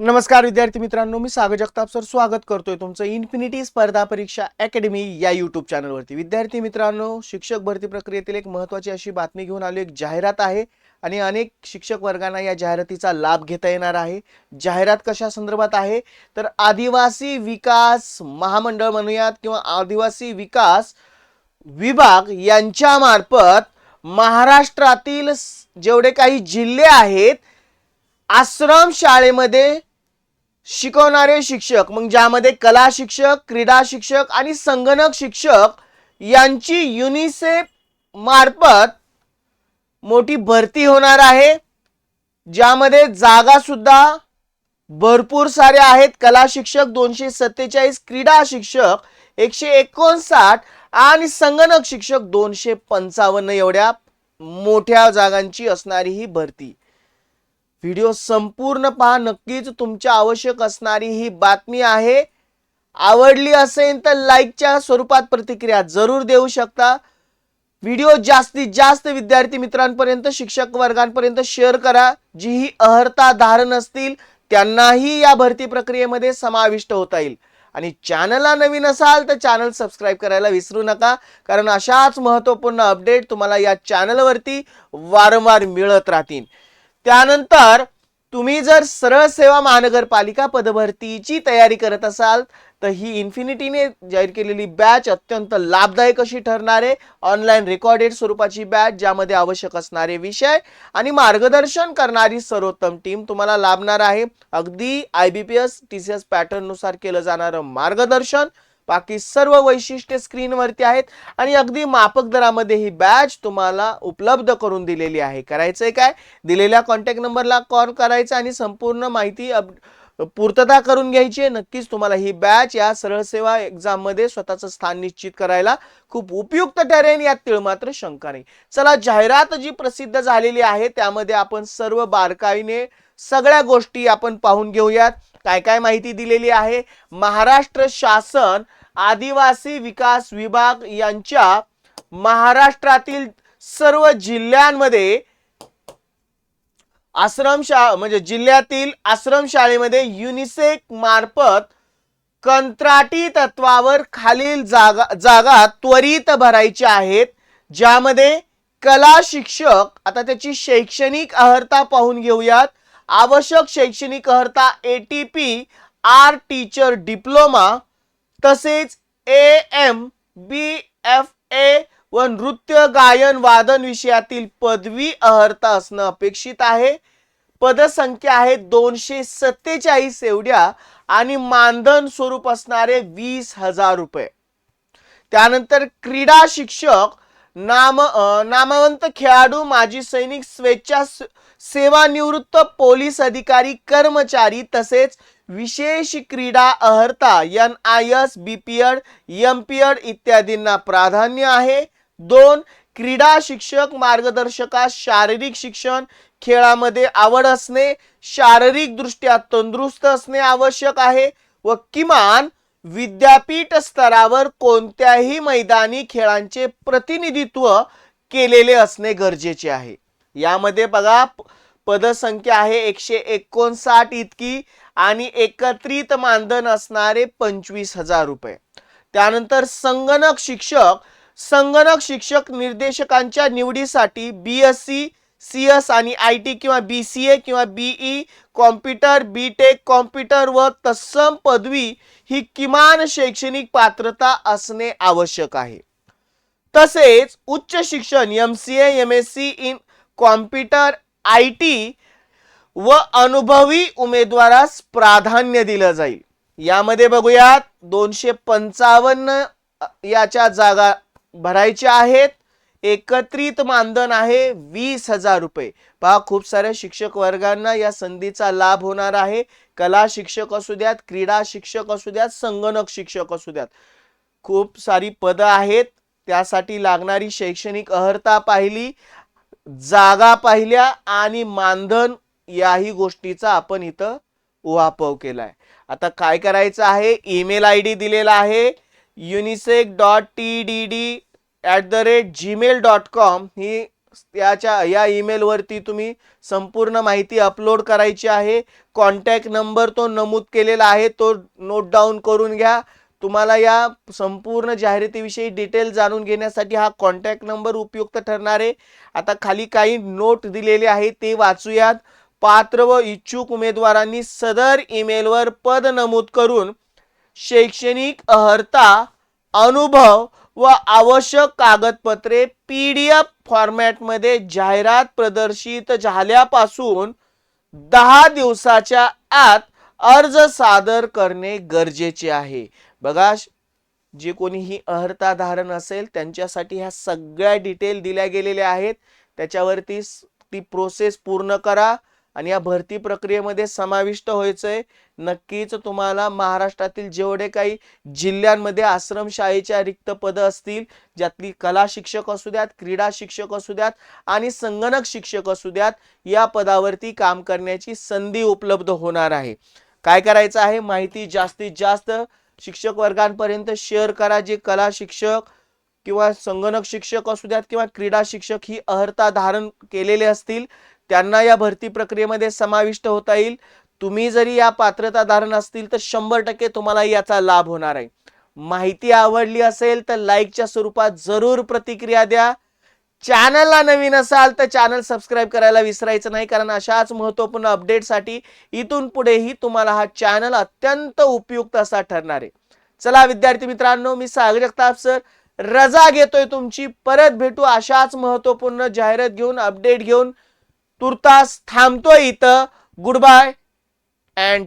नमस्कार विद्यार्थी मित्रांनो मी सागर जगताप सर स्वागत करतोय तुमचं इन्फिनिटी स्पर्धा परीक्षा अकॅडमी या युट्यूब चॅनलवरती विद्यार्थी मित्रांनो शिक्षक भरती प्रक्रियेतील एक महत्त्वाची अशी बातमी घेऊन आलो. एक जाहिरात आहे आणि अनेक शिक्षक वर्गांना या जाहिरातीचा लाभ घेता येणार आहे. जाहिरात कशा संदर्भात आहे? तर आदिवासी विकास महामंडळ म्हणूयात किंवा आदिवासी विकास विभाग यांच्यामार्फत महाराष्ट्रातील जेवढे काही जिल्हे आहेत आश्रम शाळेमध्ये शिकवणारे शिक्षक मग ज्यामध्ये कला शिक्षक क्रीडा शिक्षक आणि संगणक शिक्षक यांची युनिसेफ मार्फत मोठी भरती होणार आहे. ज्यामध्ये जागा सुद्धा भरपूर साऱ्या आहेत. कला शिक्षक दोनशे सत्तेचाळीस क्रीडा शिक्षक एकशे एकोणसाठ आणि संगणक शिक्षक दोनशे पंचावन्न एवढ्या मोठ्या जागांची असणारी ही भरती. व्हिडिओ संपूर्ण पहा नक्कीच तुमच्या आवश्यक असणारी ही बातमी आहे. आवडली असेल तर लाईकच्या स्वरूपात प्रतिक्रिया जरूर देऊ शकता. व्हिडिओ जास्तीत जास्त विद्यार्थी मित्रांपर्यंत शिक्षक वर्गांपर्यंत शेअर करा. जी ही अहर्ता धारण असतील त्यांनाही या भरती प्रक्रियेमध्ये समाविष्ट होता येईल. आणि चॅनलला नवीन असाल तर चॅनल सबस्क्राईब करायला विसरू नका कारण अशाच महत्त्वपूर्ण अपडेट तुम्हाला या चॅनलवरती वारंवार मिळत राहतील. त्यानंतर तुम्ही जर सरळ सेवा महानगरपालिका पदभरतीची तयारी करत असाल तर ही इन्फिनिटीने जाहीर केलेली बॅच अत्यंत लाभदायक अशी ठरणार आहे. ऑनलाईन रेकॉर्डेड स्वरूपाची बॅच ज्यामध्ये आवश्यक असणारे विषय आणि मार्गदर्शन करणारी सर्वोत्तम टीम तुम्हाला लाभणार आहे. अगदी I B P S T C S पॅटर्ननुसार केलं जाणारं मार्गदर्शन बाकी सर्व वैशिष्ट्ये स्क्रीनवरती आहेत. आणि अगदी मापक दरामध्ये ही बॅच तुम्हाला उपलब्ध करून दिलेली आहे. करायचंय काय? दिलेल्या कॉन्टॅक्ट नंबरला कॉल करायचा आणि संपूर्ण माहिती अप पूर्तता करून घ्यायची आहे. नक्कीच तुम्हाला ही बॅच या सरळ सेवा एक्झाममध्ये स्वतःचं स्थान निश्चित करायला खूप उपयुक्त ठरेल यात तिळ मात्र शंका नाही. चला जाहिरात जी प्रसिद्ध झालेली आहे त्यामध्ये आपण सर्व बारकाईने सगळ्या गोष्टी आपण पाहून घेऊयात. काय काय माहिती दिलेली आहे? महाराष्ट्र शासन आदिवासी विकास विभाग यांच्या महाराष्ट्रातील सर्व जिल्ह्यांमध्ये आश्रम म्हणजे जिल्ह्यातील आश्रम शाळेमध्ये युनिसेक मार्फत कंत्राटी तत्वावर खालील जागा जागा त्वरित भरायच्या आहेत ज्यामध्ये कला शिक्षक आता त्याची शैक्षणिक अर्हता पाहून घेऊयात. आवश्यक शैक्षणिक अर्हता A T P R teacher diploma तसेच A M B F A व नृत्य गायन वादन विषयातील पदवी अर्हता असणं अपेक्षित आहे. पदसंख्या आहे दोनशे सत्तेचाळीस एवढ्या आणि मानधन स्वरूप असणारे वीस हजार रुपये. त्यानंतर क्रीडा शिक्षक नाम अं, नामवंत खेळाडू माजी सैनिक स्वेच्छा सेवानिवृत्त पोलीस अधिकारी कर्मचारी तसेच विशेष क्रीडा अर्हता N I S B P Ed M P Ed इत्यादींना प्राधान्य आहे. दोन क्रीडा शिक्षक मार्गदर्शकास शारीरिक शिक्षण खेळामध्ये आवड असणे शारीरिकदृष्ट्या तंदुरुस्त असणे आवश्यक आहे व किमान विद्यापीठ स्तरावर कोणत्याही मैदानी खेळांचे प्रतिनिधित्व केलेले असणे गरजेचे आहे. यामध्ये बघा पदसंख्या आहे एकशे एकोणसाठ इतकी आणि एकत्रित मानधन असणारे पंचवीस हजार रुपये. त्यानंतर संगणक शिक्षक संगणक शिक्षक निर्देशकांच्या निवडीसाठी B S C C S आणि आय टी किंवा बी सी ए किंवा B E computer B tech computer व तत्सम पदवी ही किमान शैक्षणिक पात्रता असणे आवश्यक आहे. तसेच उच्च शिक्षण M C M S C in computer I T व अनुभवी उमेदवारास प्राधान्य दिलं जाईल. यामध्ये बघूयात दोनशे पंचावन्न याच्या जागा भरायच्या आहेत. एकत्रित मानधन आहे वीस हजार रुपये. पहा खूप साऱ्या शिक्षक वर्गांना या संधीचा लाभ होणार आहे. कला शिक्षक असू द्यात क्रीडा शिक्षक असू द्यात संगणक शिक्षक असू द्यात. खूप सारी पदं आहेत. त्यासाठी लागणारी शैक्षणिक अर्हता पाहिली जागा पाहिल्या आणि मानधन याही गोष्टीचा आपण इथं वापर केलाय. आता काय करायचं आहे? ईमेल आय डी दिलेला आहे. Unisex dot T D D at the rate gmail dot com ही याच्या या ईमेलवरती तुम्ही संपूर्ण माहिती अपलोड करायची आहे. कॉन्टॅक्ट नंबर तो नमूद केलेला आहे. तो नोट डाऊन करून घ्या. तुम्हाला या संपूर्ण जाहिरातीविषयी डिटेल जाणून घेण्यासाठी हा कॉन्टॅक्ट नंबर उपयुक्त ठरणार आहे. आता खाली काही नोट दिलेले आहे ते वाचूयात. पात्र व इच्छुक उमेदवारांनी सदर ईमेलवर पद नमूद करून शैक्षणिक अर्हता अनुभव व आवश्यक कागदपत्रे पी डी एफ फॉर्मॅटमध्ये जाहिरात प्रदर्शित झाल्यापासून दहा दिवसाच्या आत अर्ज सादर करणे गरजेचे आहे. बघा जे कोणी ही अहर्ता धारण असेल त्यांच्यासाठी ह्या सगळ्या डिटेल दिल्या गेलेल्या आहेत. त्याच्यावरती ती प्रोसेस पूर्ण करा. आणि या भरती प्रक्रियेमध्ये समाविष्ट व्हायचंय. नक्कीच तुम्हाला महाराष्ट्रातील जेवढे काही जिल्ह्यांमध्ये आश्रमशाळेच्या रिक्त पदं असतील ज्यातली कला शिक्षक असू द्यात क्रीडा शिक्षक असू द्यात आणि संगणक शिक्षक असू द्यात या पदावरती काम करण्याची संधी उपलब्ध होणार आहे. काय करायचं आहे? माहिती जास्तीत जास्त शिक्षक वर्गांपर्यंत शेअर करा. जे कला शिक्षक किंवा संगणक शिक्षक असू द्यात किंवा क्रीडा शिक्षक ही अर्हता धारण केलेले असतील त्यांना या भरती प्रक्रियेमध्ये समाविष्ट होता येईल. तुम्ही जरी या पात्रता धारण असतील तर शंभर टक्के तुम्हाला याचा लाभ होणार आहे. माहिती आवडली असेल तर लाईकच्या स्वरूपात जरूर प्रतिक्रिया द्या. चॅनलला नवीन असाल तर चॅनल सबस्क्राईब करायला विसरायचं नाही कारण अशाच महत्त्वपूर्ण अपडेटसाठी इथून पुढेही तुम्हाला हा चॅनल अत्यंत उपयुक्त असा ठरणार आहे. चला विद्यार्थी मित्रांनो मी सागर जगताप सर रजा घेतोय तुमची. परत भेटू अशाच महत्त्वपूर्ण जाहिरात घेऊन अपडेट घेऊन. तुर्तास थांबतोय इथं. Good bye and